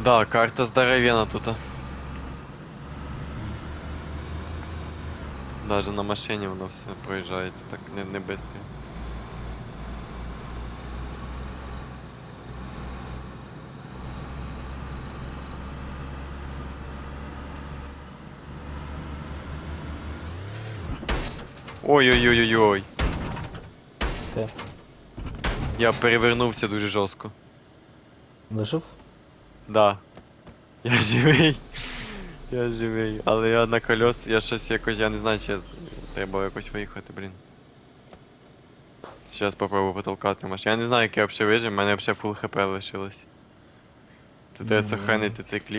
Да, карта здоровена тут. Даже на машині воно все проїжджається, так не, не быстро. Ой-ой-ой-ой-ой. Де? Я перевернувся дуже жорстко. Вижив? Да. Я живий. Я живий. Але я на колес, я щось якось, я не знаю, чи я треба якось виїхати, блін. Зараз попробую потолкати машину. Я не знаю, як я взагалі вижив, в мене взагалі фул хп лишилось. Ти треба Ну, сохранити цей кліп.